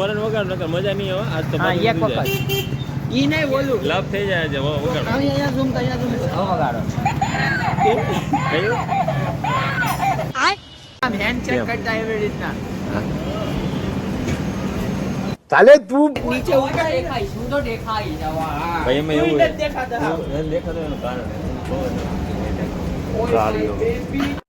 Horn વગાડ નકર મજા નહીં આવે. આજ તો હા એક વખત. ઈ નહીં બોલું. લાભ થઈ જાય છે વો- વગાડ. અહીંયા ઝૂમ અહીંયા ઝૂમ. હવે વગાડો. કયું? આમ હેન્ડ ચેક કરતા એવી રીતના. તાલે તું. નીચે ઉડતા દેખાય. શું તો દેખાય જવા. ભાઈ મે એવું દેખાતા. હું- એનું કારણ. ઓય ગાડીઓ.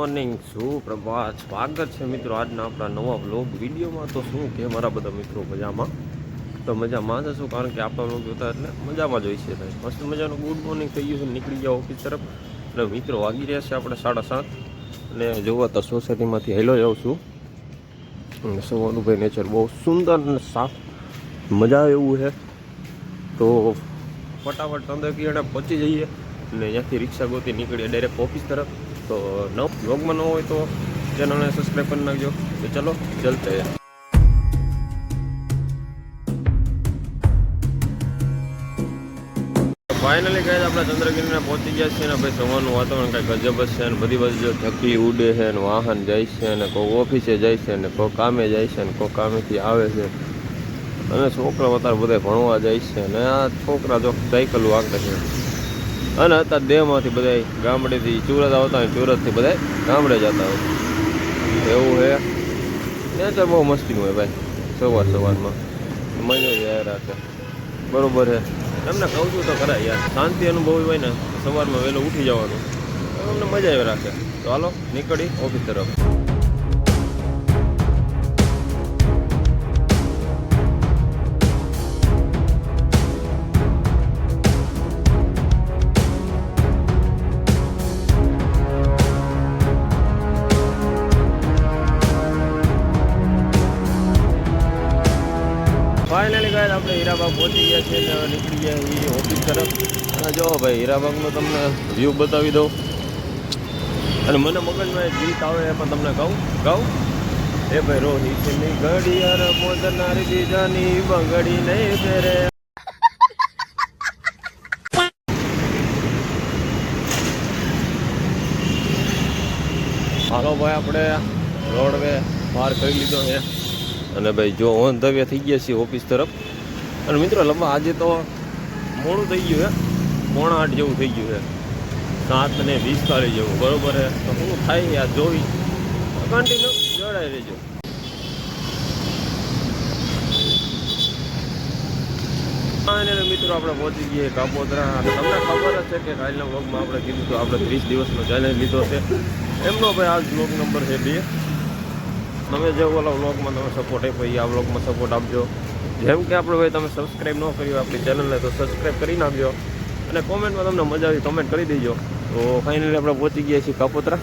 મોર્નિંગ. સુપ્રભાત સ્વાગત છે મિત્રો આજના આપણા નવા બ્લોગ વિડીયોમાં. તો શું કે મારા બધા મિત્રો મજામાં? તો મજામાં જ શું કારણ કે આપણા બ્લોગ જોતા એટલે મજામાં જ હોય છે મસ્ત મજાનું ગુડ મોર્નિંગ થઈ ગયું છે. નીકળી ગયા ઓફિસ તરફ. અને મિત્રો વાગી રહ્યા છે આપણે સાડા સાત. અને જોવા તો સોસાયટીમાંથી હેલો જાઉં છું. સોનુભાઈ નેચર બહુ સુંદર અને સાફ. મજા એવું છે. તો ફટાફટ અંદર કિરણે પહોંચી જઈએ. અને ત્યાંથી રિક્ષા ગોતી નીકળીએ ડાયરેક્ટ ઓફિસ તરફ. તો નવ યોગમાં ન હોય તો ચેનલને સબસ્ક્રાઈબ કરી નાખજો. તો ચલો ચલતે ફાઇનલી કહે આપણે ચંદ્રગીરીને પહોંચી ગયા છીએ ને ભાઈ સવારનું વાતાવરણ કાંઈ ગજબ જ છે અને બધી બાજુ થકી ઉડે છે અને વાહન જાય છે અને કોઈ ઓફિસે જાય છે અને કોઈ કામે જાય છે અને કોઈ કામેથી આવે છે. અને છોકરા અત્યારે બધા ભણવા જાય છે અને આ છોકરા જો સાયકલ વાગે છે. અને અત્યારે દેહમાંથી બધા ગામડેથી સુરત આવતા હોય સુરતથી બધા ગામડે જતા હોય. એવું છે નેચર બહુ મસ્તીનું હોય ભાઈ, સવાર સવારમાં. મજા જ આવ્યા રાખે બરોબર છે તમને કહું છું તો ખરા યાર, શાંતિ અનુભવી હોય ને, સવારમાં વહેલો ઉઠી જવાનું. એમને મજા આવી રાખે તો હાલો, નીકળી ઓફિસ તરફ. હીરાબાગ પહોંચી ગયા છે ને નીકળી ગયા એ ઓફિસ તરફ. અને જો ભાઈ, હીરાબાગનો તમને વ્યૂ બતાવી દઉં. અને મને મગજમાં એક ગીત આવે, એ પણ તમને કહું. કહું? એ ભાઈ રોહિતની ઘડિયાળ મોદનારી બીજાની બંગડી નહીં ફેરે હાલો ભાઈ, આપણે રોડવે પાર કરી લીધો છે. અને ભાઈ, જો ઓન ધવ્ય થઈ ગયા છીએ ઓફિસ તરફ. અને મિત્રો, લંબા, આજે તો મોડું થઈ ગયું છે પોણા આઠ જેવું થઈ ગયું છે સાત ને વીસ તારીખ જેવું, બરોબર છે તો શું થાય આ જોઈ. કન્ટિન્યુ જોડાઈ રહેજો. મિત્રો, આપણે પહોંચી ગઈએ કાપોદરા. તમને ખબર જ છે કે કાલના વ્લોગમાં આપણે કીધું તો આપણે ત્રીસ દિવસનો ચેલેન્જ લીધો છે. એમનો ભાઈ આ વ્લોગ નંબર છે બે. તમે જે ઓલા વ્લોગમાં તમે સપોર્ટ આપ્યો, એ આ વ્લોગમાં સપોર્ટ આપજો. જેમ કે આપણે ભાઈ તમે સબસ્ક્રાઈબ ન કર્યું આપણી ચેનલને તો સબસ્ક્રાઈબ કરી નાખજો. અને કોમેન્ટમાં તમને મજા આવી કમેન્ટ કરી દેજો. તો ફાઇનલી આપણે પહોંચી ગયા છીએ કાપોત્રા.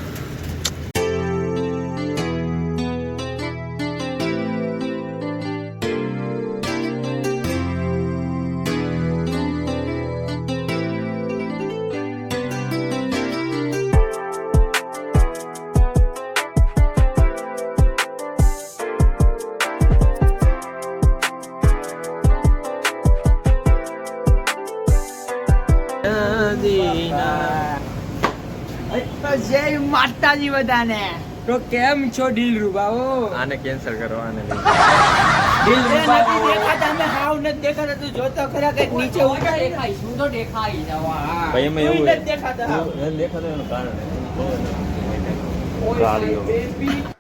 જય માતાજી બધાને. તો કેમ છો ડીલ રૂબાઓ? આને કેન્સલ કરો આને ઢીલરુ નથી દેખાતા અમે હાવ નથી દેખાતા. તું જોતો ખરા કે નીચે ઉડતા દેખાય શું તો દેખાય જવા ભાઈ એમાં એવું નથી દેખાતા હાવ. એને દેખાતું એનું કારણ.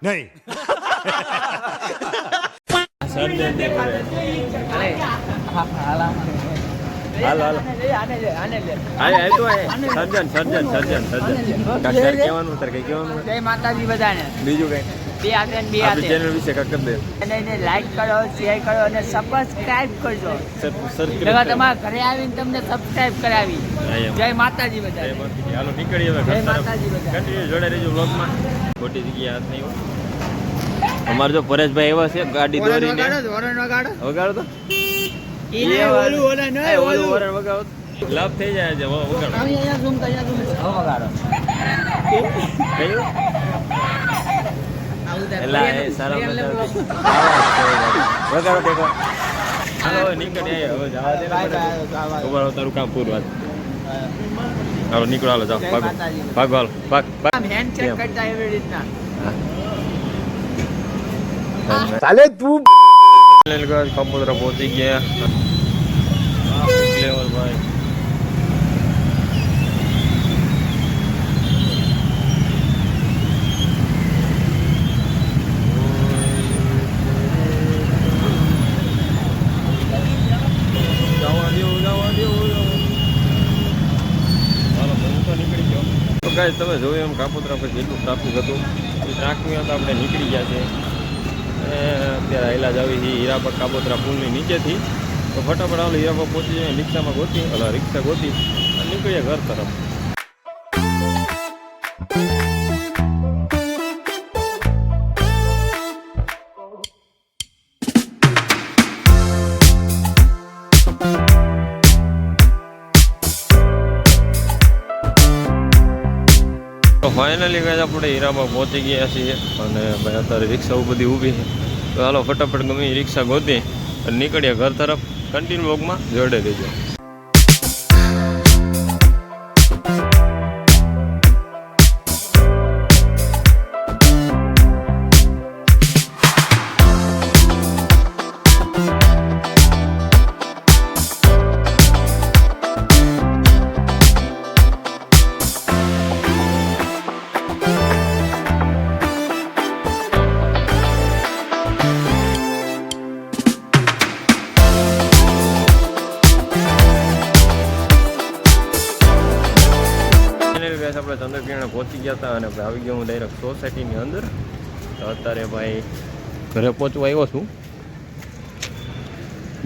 નહીં. સર દેખાતા હાલા. હાલ, હાલ. આને લે, આને લે, આને લે. આય આય તો સર્જન સર્જન સર્જન સર્જન કાંઈ કહેવાનું તારે કઈ કહેવાનું જય માતાજી બધાને. બીજું કઈ? બે હાથે બે હાથે ચેનલ વિશે કાંઈક કરી દે. અને એને લાઈક કરો શેર કરો અને સબસ્ક્રાઇબ કરજો. સર તમારા ઘરે આવીને તમને સબસ્ક્રાઇબ કરાવી. જય માતાજી જય માતાજી. હાલો નીકળીએ હવે જય માતાજી બધા. કન્ટિન્યુ જોડે રહેજો વ્લોગમાં ખોટી જગ્યાએ હાથ નહીં. અમારે જો પરેશભાઈ એવા છે ગાડી દોરીને. વગાડો તો. ઈને ઓલું ઓલા ન એ ઓલું વરણ વગાડો લાભ થઈ જાય છે વ- વગાડો અહીંયા ઝૂમ અહીંયા ઝૂમ વગાડો. કયું આવું એલા એ સારા વગાડો દેખો હાલો નીકળી આવીએ. હવે જવા દે હોય તારું કામ પૂરું આજ હાલો નીકળો હાલો જાઓ. ભાગો. ભાગો હાલો. ભાગ ભાગ. આમ હેન્ડશેક કરતા એવી રીતના. હા. साले રેલગાડી પહોંચી ગયા. લેવલ ભાઈ. તમે જોયું એમ કાપોદ્રા પર જેટલું ટ્રાફિક હતું, એ ટ્રાફિકમાં તો આપણે નીકળી ગયા છે અત્યારે હાઈલા જ આવી છે હીરાબાગ કાબોતરા પુલની નીચેથી. તો ફટાફટ હાલો હીરાબાગ પહોંચી જાય રિક્ષામાં ગોતી, અલા રિક્ષા ગોતી અને નીકળીએ ઘર તરફ. તો ફાઇનલી ગાય આપણે હીરામાં પહોંચી ગયા છીએ અને ભાઈ અત્યારે રિક્ષાઓ બધી ઊભી છે. તો હાલો ફટાફટ ગમે રિક્ષા ગોતી અને નીકળીએ ઘર તરફ. કન્ટિન્યુ વોકમાં જોડે દેજો ફાઇનલી ગાઈસ આપણે ચંદ્રકિરણે પહોંચી ગયા હતા અને આવી ગયો હું ડાયરેક્ટ સોસાયટીની અંદર. તો અત્યારે ભાઈ ઘરે પહોંચવા આવ્યો છું.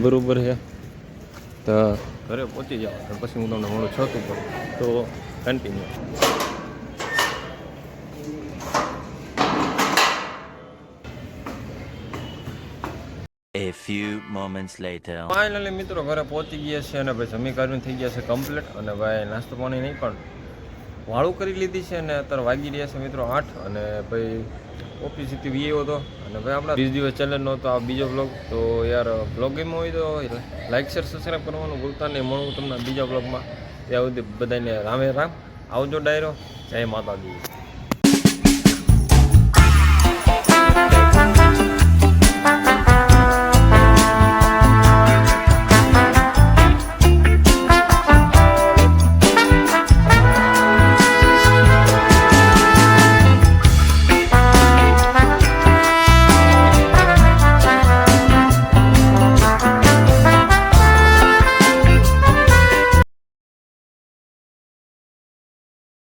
બરોબર છે. તો ઘરે પહોંચી જાઓ પછી હું તમને મળું છત ઉપર. તો continue A few moments later. Finally મિત્રો ઘરે પહોંચી ગયા છે અને ભાઈ જમી કરીને થઈ ગયા છે કમ્પ્લીટ અને ભાઈ નાસ્તો પાણી નહીં પણ વાળું કરી લીધી છે અને અત્યારે વાગી રહ્યા છે મિત્રો આઠ અને ભાઈ ઓફિસથી વી આવ્યો હતો. અને ભાઈ આપણા બીજ દિવસ ચેનલનો તો આ બીજો બ્લોગ તો યાર બ્લોગ ગેમ હોય તો લાઈક શેર સબસ્ક્રાઈબ કરવાનું ભૂલતા નહીં. મળું તમને બીજા બ્લોગમાં ત્યાં સુધી બધાને રામે રામ. આવજો ડાયરો. જય માતાજી.